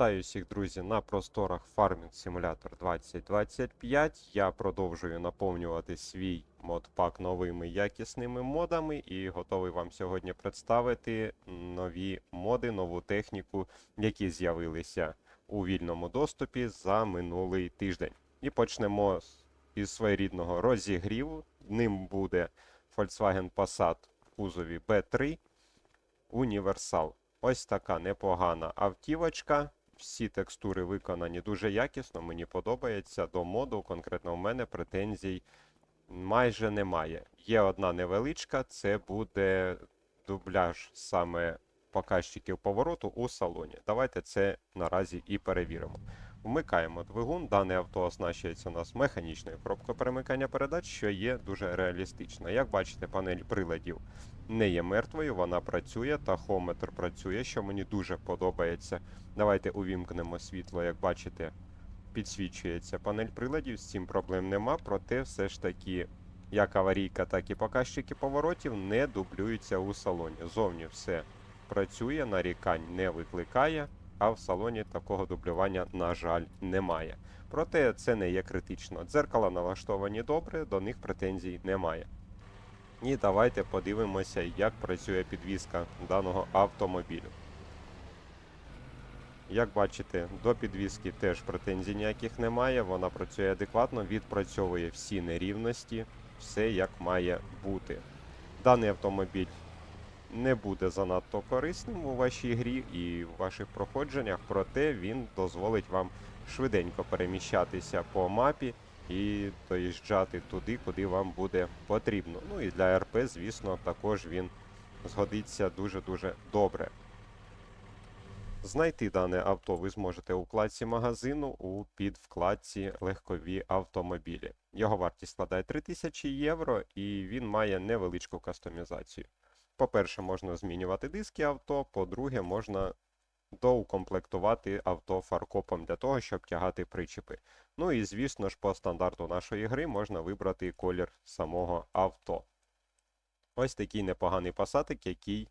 Вітаю всіх, друзі, на просторах Farming Simulator 2025. Я продовжую наповнювати свій модпак новими якісними модами і готовий вам сьогодні представити нові моди, нову техніку, які з'явилися у вільному доступі за минулий тиждень. І почнемо із своєрідного розігріву. Ним буде Volkswagen Passat в кузові B3 Універсал. Ось така непогана автівочка. Всі текстури виконані дуже якісно, мені подобається. До моду конкретно в мене претензій майже немає. Є одна невеличка, це буде дубляж саме показчиків повороту у салоні. Давайте це наразі і перевіримо. Вмикаємо двигун. Дане авто оснащується у нас механічною коробкою перемикання передач, що є дуже реалістично. Як бачите, панель приладів не є мертвою, вона працює, тахометр працює, що мені дуже подобається. Давайте увімкнемо світло, як бачите, підсвічується панель приладів, з цим проблем нема, проте все ж таки як аварійка, так і показчики поворотів не дублюються у салоні. Зовні все працює, нарікань не викликає, а в салоні такого дублювання, на жаль, немає. Проте це не є критично. Дзеркала налаштовані добре, до них претензій немає. І давайте подивимося, як працює підвізка даного автомобілю. Як бачите, до підвізки теж претензій ніяких немає. Вона працює адекватно, відпрацьовує всі нерівності, все як має бути. Даний автомобіль не буде занадто корисним у вашій грі і в ваших проходженнях, проте він дозволить вам швиденько переміщатися по мапі і доїжджати туди, куди вам буде потрібно. Ну і для РП, звісно, також він згодиться дуже-дуже добре. Знайти дане авто ви зможете у вкладці магазину у підвкладці легкові автомобілі. Його вартість складає 3000 євро і він має невеличку кастомізацію. По-перше, можна змінювати диски авто, по-друге, можна доукомплектувати авто фаркопом для того, щоб тягати причепи. Ну і звісно ж, по стандарту нашої гри можна вибрати колір самого авто. Ось такий непоганий пасатик, який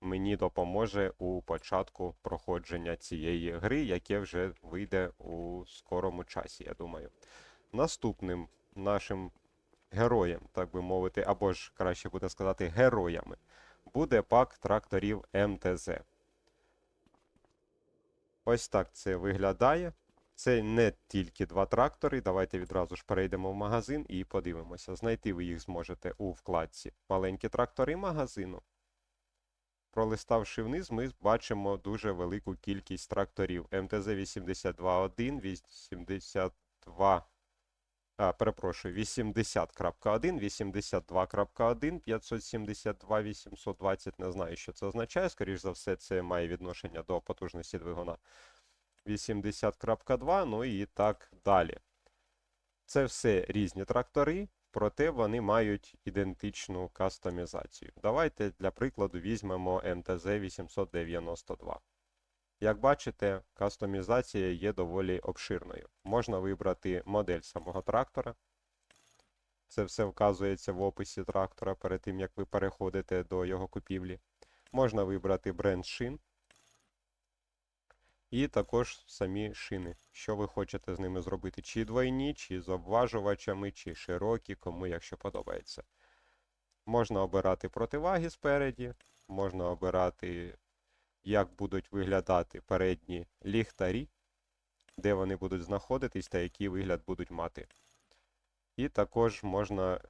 мені допоможе у початку проходження цієї гри, яке вже вийде у скорому часі, я думаю. Наступним нашим героєм, так би мовити, або ж краще буде сказати, героями, буде пак тракторів МТЗ. Ось так це виглядає. Це не тільки два трактори. Давайте відразу ж перейдемо в магазин і подивимося. Знайти ви їх зможете у вкладці Маленькі трактори магазину. Пролиставши вниз, ми бачимо дуже велику кількість тракторів. МТЗ 82.1, 82. А, перепрошую, 80.1, 82.1, 572, 820. Не знаю, що це означає. Скоріш за все, це має відношення до потужності двигуна. 80.2, ну і так далі. Це все різні трактори, проте вони мають ідентичну кастомізацію. Давайте для прикладу візьмемо МТЗ 892. Як бачите, кастомізація є доволі обширною. Можна вибрати модель самого трактора. Це все вказується в описі трактора перед тим, як ви переходите до його купівлі. Можна вибрати бренд шин. І також самі шини, що ви хочете з ними зробити, чи двойні, чи з обважувачами, чи широкі, кому якщо подобається. Можна обирати противаги спереді, можна обирати, як будуть виглядати передні ліхтарі, де вони будуть знаходитись та який вигляд будуть мати. І також можна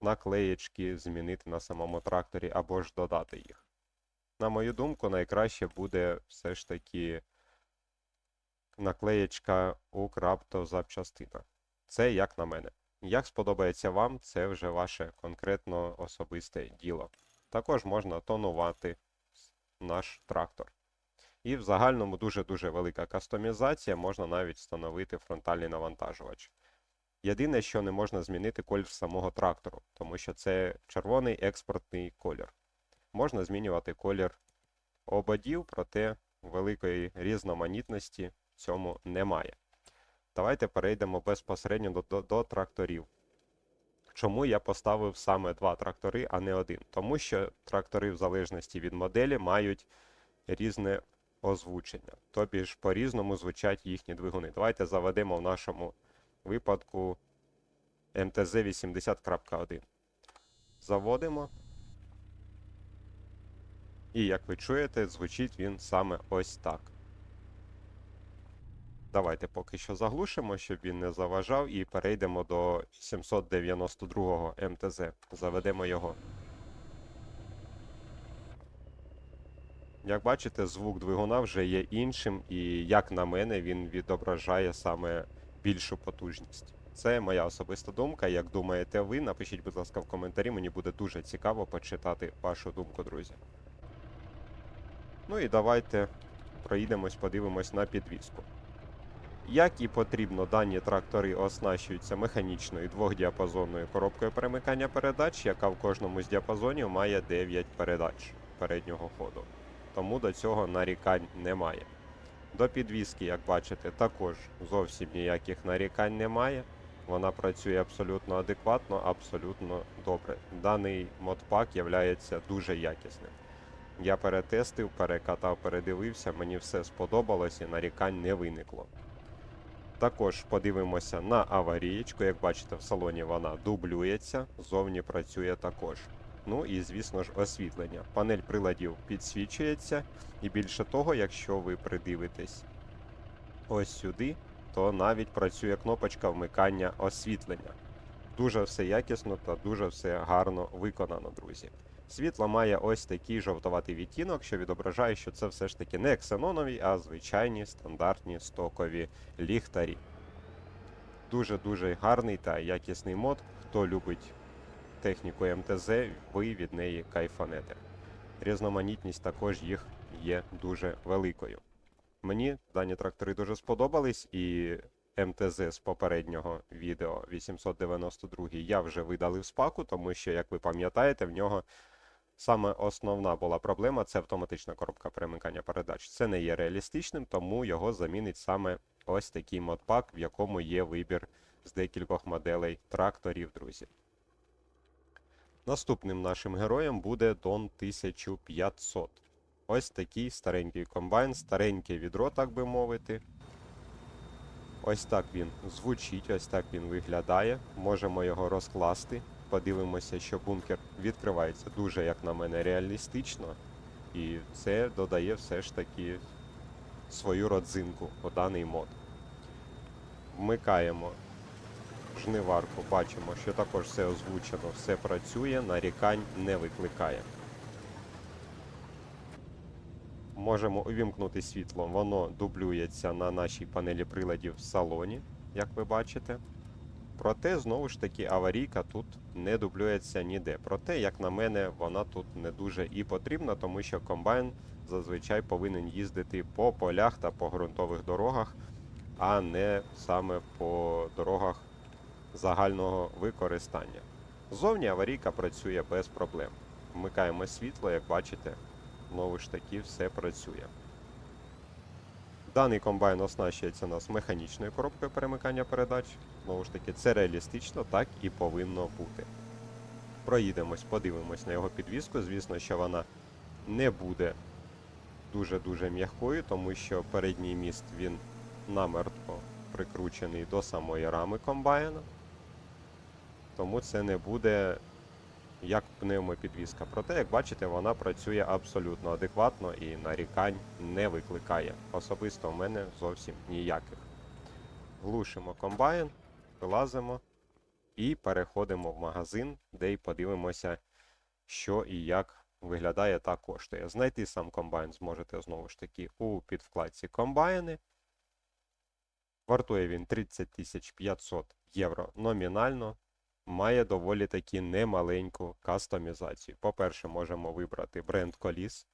наклеєчки змінити на самому тракторі або ж додати їх. На мою думку, найкраще буде все ж таки наклеєчка Украпто запчастина. Це як на мене. Як сподобається вам, це вже ваше конкретно особисте діло. Також можна тонувати наш трактор. І в загальному дуже-дуже велика кастомізація, можна навіть встановити фронтальний навантажувач. Єдине, що не можна змінити колір самого трактору, тому що це червоний експортний колір можна змінювати колір ободів, проте великої різноманітності в цьому немає. Давайте перейдемо безпосередньо до, до, до тракторів. Чому я поставив саме два трактори, а не один? Тому що трактори, в залежності від моделі, мають різне озвучення. Тобі ж по-різному звучать їхні двигуни. Давайте заведемо в нашому випадку МТЗ 80.1. Заводимо. І як ви чуєте, звучить він саме ось так. Давайте поки що заглушимо, щоб він не заважав, і перейдемо до 792 МТЗ. Заведемо його. Як бачите, звук двигуна вже є іншим, і як на мене, він відображає саме більшу потужність. Це моя особиста думка. Як думаєте ви, напишіть, будь ласка, в коментарі. Мені буде дуже цікаво почитати вашу думку, друзі. Ну і давайте проїдемось, подивимось на підвіску. Як і потрібно, дані трактори оснащуються механічною двохдіапазонною коробкою перемикання передач, яка в кожному з діапазонів має 9 передач переднього ходу. Тому до цього нарікань немає. До підвіски, як бачите, також зовсім ніяких нарікань немає. Вона працює абсолютно адекватно, абсолютно добре. Даний модпак є дуже якісним. Я перетестив, перекатав, передивився, мені все сподобалось і нарікань не виникло. Також подивимося на аварієчку. Як бачите, в салоні вона дублюється, зовні працює також. Ну і, звісно ж, освітлення. Панель приладів підсвічується, і більше того, якщо ви придивитесь ось сюди, то навіть працює кнопочка вмикання освітлення. Дуже все якісно та дуже все гарно виконано, друзі. Світло має ось такий жовтоватий відтінок, що відображає, що це все ж таки не ксенонові, а звичайні стандартні стокові ліхтарі. Дуже-дуже гарний та якісний мод. Хто любить техніку МТЗ, ви від неї кайфанете. Різноманітність також їх є дуже великою. Мені дані трактори дуже сподобались, і МТЗ з попереднього відео 892 я вже видалив з паку, тому що, як ви пам'ятаєте, в нього саме основна була проблема це автоматична коробка перемикання передач. Це не є реалістичним, тому його замінить саме ось такий модпак, в якому є вибір з декількох моделей тракторів, друзі. Наступним нашим героєм буде Дон 1500. Ось такий старенький комбайн, стареньке відро, так би мовити. Ось так він звучить, ось так він виглядає. Можемо його розкласти. Подивимося, що бункер відкривається дуже, як на мене, реалістично. І це додає все ж таки свою родзинку у даний мод. Вмикаємо жниварку, бачимо, що також все озвучено, все працює, нарікань не викликає. Можемо увімкнути світло, воно дублюється на нашій панелі приладів в салоні, як ви бачите. Проте, знову ж таки, аварійка тут не дублюється ніде. Проте, як на мене, вона тут не дуже і потрібна, тому що комбайн зазвичай повинен їздити по полях та по ґрунтових дорогах, а не саме по дорогах загального використання. Зовні аварійка працює без проблем. Вмикаємо світло, як бачите, знову ж таки все працює. Даний комбайн оснащується у нас механічною коробкою перемикання передач. Знову ж таки, це реалістично, так і повинно бути. Проїдемось, подивимось на його підвіску. Звісно, що вона не буде дуже-дуже м'якою, тому що передній міст він намертво прикручений до самої рами комбайна. Тому це не буде як пневмопідвізка. Проте, як бачите, вона працює абсолютно адекватно і нарікань не викликає. Особисто в мене зовсім ніяких. Глушимо комбайн, вилазимо і переходимо в магазин, де й подивимося, що і як виглядає та коштує. Знайти сам комбайн зможете знову ж таки у підвкладці комбайни. Вартує він 30 500 євро номінально має доволі таки немаленьку кастомізацію. По-перше, можемо вибрати бренд коліс,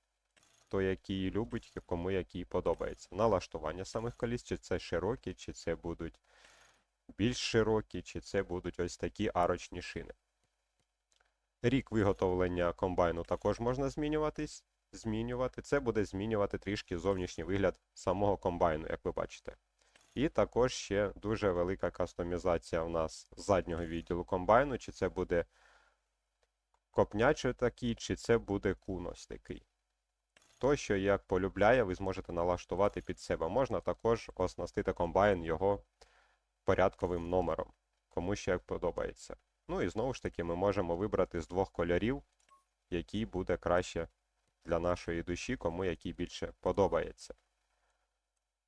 хто який любить, кому який подобається. Налаштування самих коліс, чи це широкі, чи це будуть більш широкі, чи це будуть ось такі арочні шини. Рік виготовлення комбайну також можна змінюватись, змінювати. Це буде змінювати трішки зовнішній вигляд самого комбайну, як ви бачите. І також ще дуже велика кастомізація у нас заднього відділу комбайну, чи це буде копнячий такий, чи це буде кун ось такий. хто що як полюбляє, ви зможете налаштувати під себе. Можна також оснастити комбайн його порядковим номером, кому що як подобається. Ну і знову ж таки, ми можемо вибрати з двох кольорів, який буде краще для нашої душі, кому який більше подобається.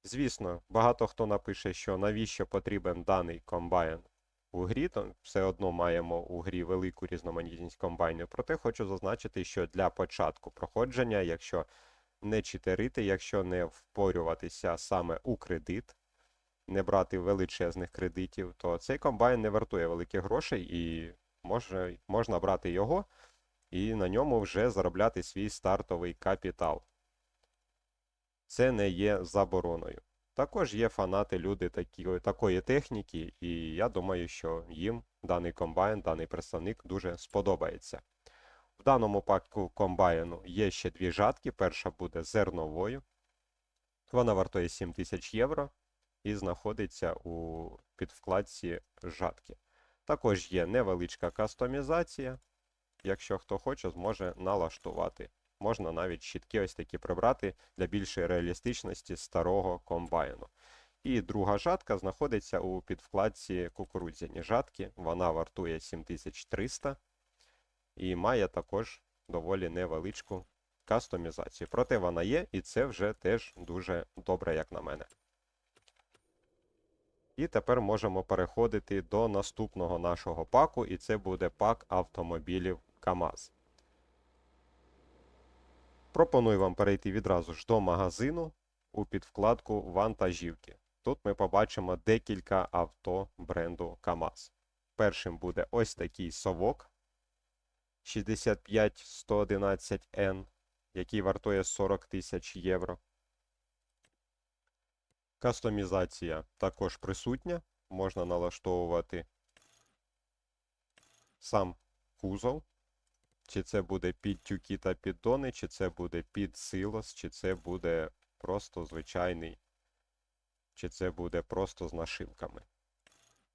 Звісно, багато хто напише, що навіщо потрібен даний комбайн у грі, то все одно маємо у грі велику різноманітність комбайнів. Проте хочу зазначити, що для початку проходження, якщо не читерити, якщо не впорюватися саме у кредит, не брати величезних кредитів, то цей комбайн не вартує великих грошей і може, можна брати його і на ньому вже заробляти свій стартовий капітал. Це не є забороною. Також є фанати, люди такі, такої техніки, і я думаю, що їм даний комбайн, даний представник дуже сподобається. В даному паку комбайну є ще дві жатки. Перша буде зерновою. Вона вартує 7000 євро і знаходиться у підвкладці жатки. Також є невеличка кастомізація. Якщо хто хоче, зможе налаштувати. Можна навіть щітки ось такі прибрати для більшої реалістичності старого комбайну. І друга жатка знаходиться у підвкладці кукурудзяні жатки. Вона вартує 7300 і має також доволі невеличку кастомізацію. Проте вона є, і це вже теж дуже добре, як на мене. І тепер можемо переходити до наступного нашого паку, і це буде пак автомобілів КАМАЗ. Пропоную вам перейти відразу ж до магазину у підвкладку вантажівки. Тут ми побачимо декілька авто бренду КАМАЗ. Першим буде ось такий совок 65111N, який вартує 40 тисяч євро. Кастомізація також присутня. Можна налаштовувати сам кузов. Чи це буде під тюки та піддони, чи це буде під силос, чи це буде просто звичайний, чи це буде просто з нашивками.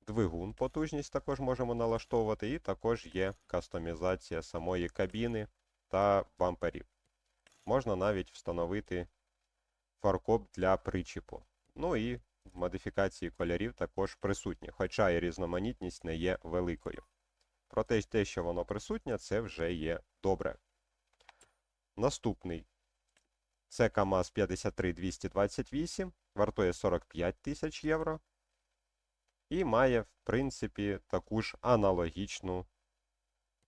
Двигун потужність також можемо налаштовувати, і також є кастомізація самої кабіни та бамперів. Можна навіть встановити фаркоп для причіпу. Ну і модифікації кольорів також присутні, хоча і різноманітність не є великою. Проте те, що воно присутнє, це вже є добре. Наступний це КАМАЗ 53228, вартує 45 тисяч євро. І має, в принципі, таку ж аналогічну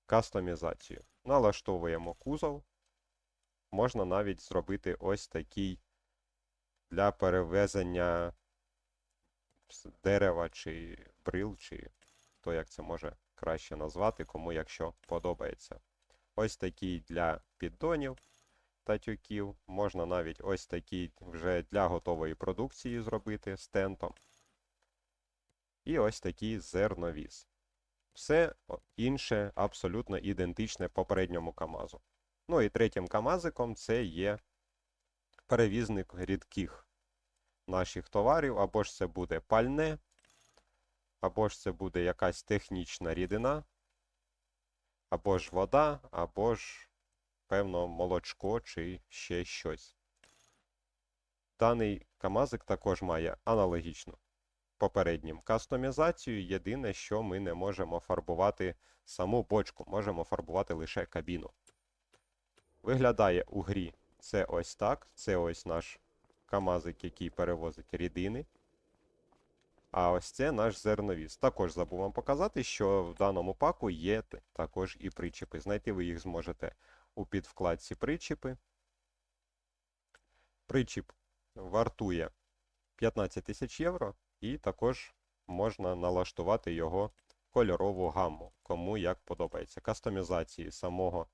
кастомізацію. Налаштовуємо кузов. Можна навіть зробити ось такий для перевезення дерева чи брил, чи хто як це може краще назвати, кому якщо подобається. Ось такий для піддонів та тюків. Можна навіть ось такий вже для готової продукції зробити з тентом. І ось такий зерновіз. Все інше абсолютно ідентичне попередньому КАМАЗу. Ну і третім КАМАЗиком це є перевізник рідких наших товарів, або ж це буде пальне, або ж це буде якась технічна рідина, або ж вода, або ж, певно, молочко чи ще щось. Даний камазик також має аналогічну попереднім кастомізацію. Єдине, що ми не можемо фарбувати саму бочку, можемо фарбувати лише кабіну. Виглядає у грі це ось так. Це ось наш камазик, який перевозить рідини. А ось це наш зерновіз. Також забув вам показати, що в даному паку є також і причіпи. Знайти ви їх зможете у підвкладці причіпи. Причіп вартує 15 тисяч євро, і також можна налаштувати його кольорову гамму, кому як подобається. Кастомізації самого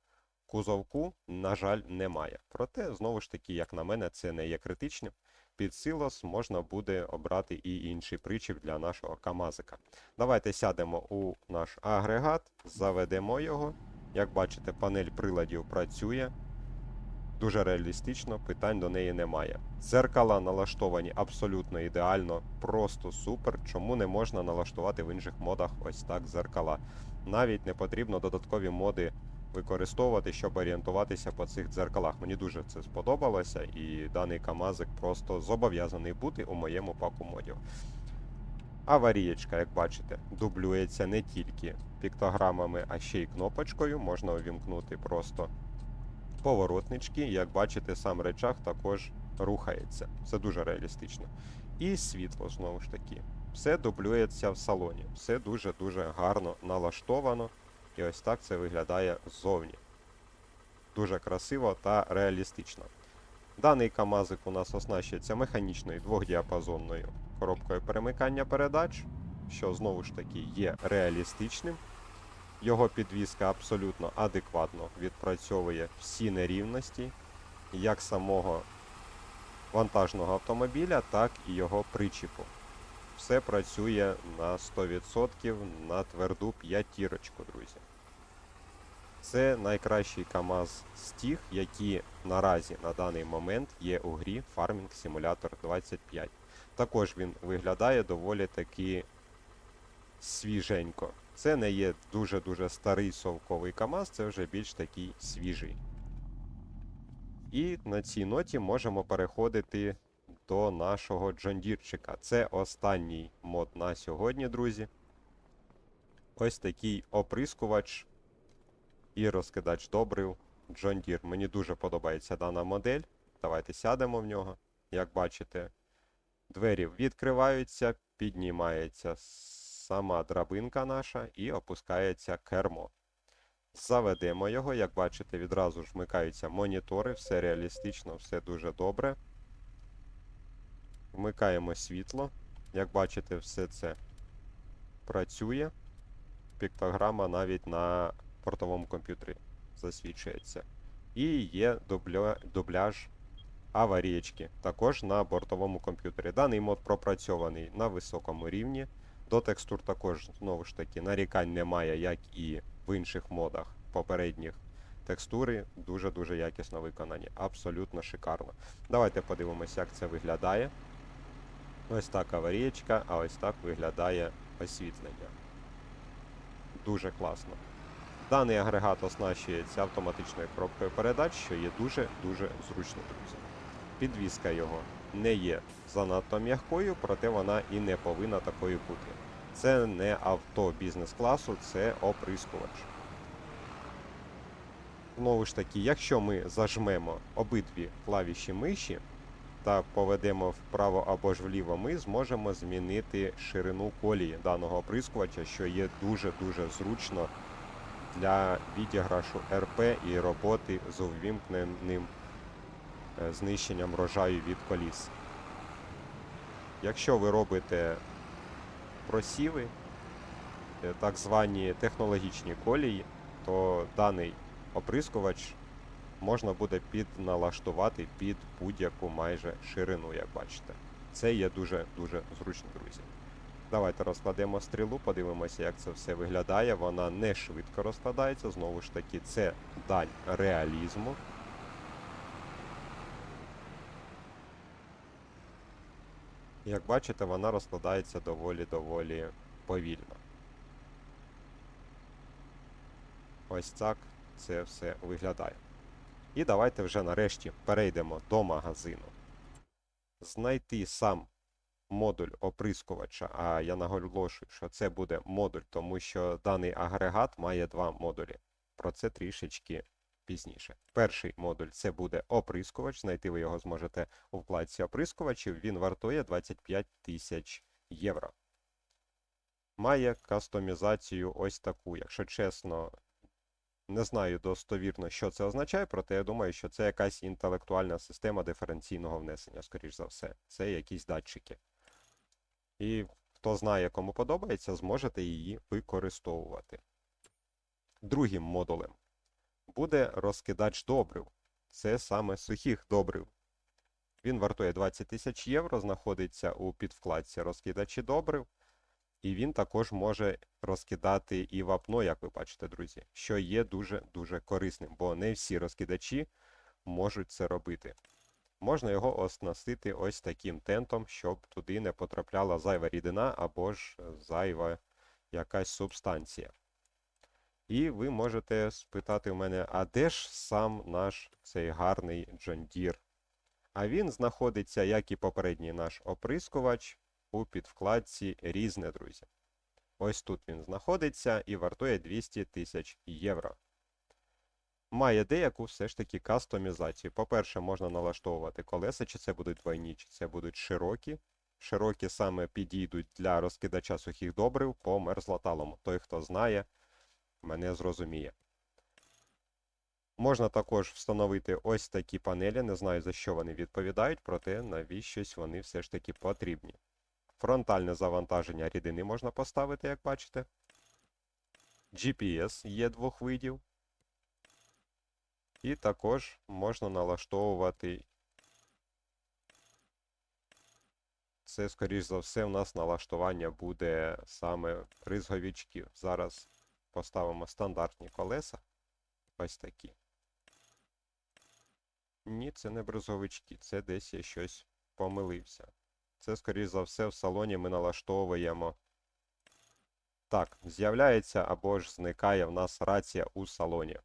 кузовку, на жаль, немає. Проте, знову ж таки, як на мене, це не є критичним. Під силос можна буде обрати і інший причіп для нашого камазика. Давайте сядемо у наш агрегат, заведемо його. Як бачите, панель приладів працює. Дуже реалістично, питань до неї немає. Дзеркала налаштовані абсолютно ідеально, просто супер. Чому не можна налаштувати в інших модах ось так дзеркала? Навіть не потрібно додаткові моди використовувати, щоб орієнтуватися по цих дзеркалах. Мені дуже це сподобалося, і даний камазик просто зобов'язаний бути у моєму паку модів. Аварієчка, як бачите, дублюється не тільки піктограмами, а ще й кнопочкою. Можна увімкнути просто поворотнички. Як бачите, сам речах також рухається. Це дуже реалістично. І світло знову ж таки. Все дублюється в салоні. Все дуже-дуже гарно налаштовано. І ось так це виглядає ззовні. Дуже красиво та реалістично. Даний КАМАЗик у нас оснащується механічною двохдіапазонною коробкою перемикання передач, що знову ж таки є реалістичним. Його підвізка абсолютно адекватно відпрацьовує всі нерівності, як самого вантажного автомобіля, так і його причіпу. Все працює на 100% на тверду п'ятірочку, друзі. Це найкращий КАМАЗ з тих, які наразі на даний момент є у грі Farming Simulator 25. Також він виглядає доволі таки свіженько. Це не є дуже-дуже старий совковий КАМАЗ, це вже більш такий свіжий. І на цій ноті можемо переходити до нашого джондірчика. Це останній мод на сьогодні, друзі. Ось такий оприскувач і розкидач добрив Deere. Мені дуже подобається дана модель. Давайте сядемо в нього. Як бачите, двері відкриваються, піднімається сама драбинка наша і опускається кермо. Заведемо його, як бачите, відразу ж вмикаються монітори, все реалістично, все дуже добре. Вмикаємо світло. Як бачите, все це працює. Піктограма навіть на портовому комп'ютері засвідчується. І є дубля... дубляж аварієчки, також на бортовому комп'ютері. Даний мод пропрацьований на високому рівні. До текстур також, знову ж таки, нарікань немає, як і в інших модах попередніх. Текстури дуже-дуже якісно виконані. Абсолютно шикарно. Давайте подивимося, як це виглядає. Ось так аварієчка, а ось так виглядає освітлення. Дуже класно. Даний агрегат оснащується автоматичною коробкою передач, що є дуже-дуже зручно, друзі. Підвізка його не є занадто м'якою, проте вона і не повинна такою бути. Це не авто бізнес-класу, це оприскувач. Знову ж таки, якщо ми зажмемо обидві клавіші миші та поведемо вправо або ж вліво, ми зможемо змінити ширину колії даного оприскувача, що є дуже-дуже зручно для відіграшу РП і роботи з увімкненим е, знищенням рожаю від коліс. Якщо ви робите просіви, е, так звані технологічні колії, то даний оприскувач можна буде підналаштувати під будь-яку майже ширину, як бачите. Це є дуже-дуже зручно, друзі. Давайте розкладемо стрілу, подивимося, як це все виглядає. Вона не швидко розкладається, знову ж таки, це дань реалізму. Як бачите, вона розкладається доволі-доволі повільно. Ось так це все виглядає. І давайте вже нарешті перейдемо до магазину. Знайти сам модуль оприскувача, а я наголошую, що це буде модуль, тому що даний агрегат має два модулі. Про це трішечки пізніше. Перший модуль це буде оприскувач. Знайти ви його зможете у вкладці оприскувачів. Він вартує 25 тисяч євро. Має кастомізацію ось таку. Якщо чесно, не знаю достовірно, що це означає, проте я думаю, що це якась інтелектуальна система диференційного внесення, скоріш за все. Це якісь датчики. І хто знає, кому подобається, зможете її використовувати. Другим модулем буде розкидач добрив. Це саме сухих добрив. Він вартує 20 тисяч євро, знаходиться у підвкладці розкидачі добрив. І він також може розкидати і вапно, як ви бачите, друзі, що є дуже-дуже корисним, бо не всі розкидачі можуть це робити. Можна його оснастити ось таким тентом, щоб туди не потрапляла зайва рідина або ж зайва якась субстанція. І ви можете спитати у мене, а де ж сам наш цей гарний Deere? А він знаходиться, як і попередній наш оприскувач, у підвкладці різне, друзі. Ось тут він знаходиться і вартує 200 тисяч євро. Має деяку все ж таки кастомізацію. По-перше, можна налаштовувати колеса, чи це будуть двойні, чи це будуть широкі. Широкі саме підійдуть для розкидача сухих добрив по мерзлоталому. Той, хто знає, мене зрозуміє. Можна також встановити ось такі панелі. Не знаю за що вони відповідають, проте навіщось вони все ж таки потрібні. Фронтальне завантаження рідини можна поставити, як бачите. GPS є двох видів. І також можна налаштовувати. Це, скоріш за все, у нас налаштування буде саме ризговичків. Зараз поставимо стандартні колеса. Ось такі. Ні, це не бризовички, це десь я щось помилився. Це, скоріш за все, в салоні ми налаштовуємо. Так, з'являється або ж зникає в нас рація у салоні.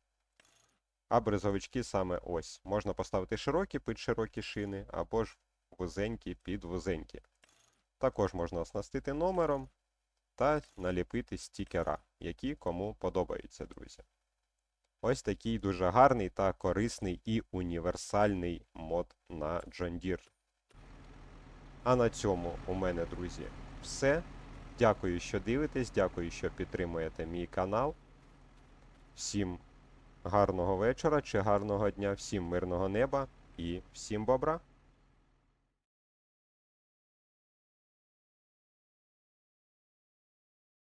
А бризовички саме ось. Можна поставити широкі під широкі шини, або ж вузенькі під вузенькі. Також можна оснастити номером та наліпити стікера, які кому подобаються, друзі. Ось такий дуже гарний та корисний і універсальний мод на John Deere. А на цьому у мене, друзі, все. Дякую, що дивитесь, дякую, що підтримуєте мій канал. Всім гарного вечора чи гарного дня, всім мирного неба і всім бобра!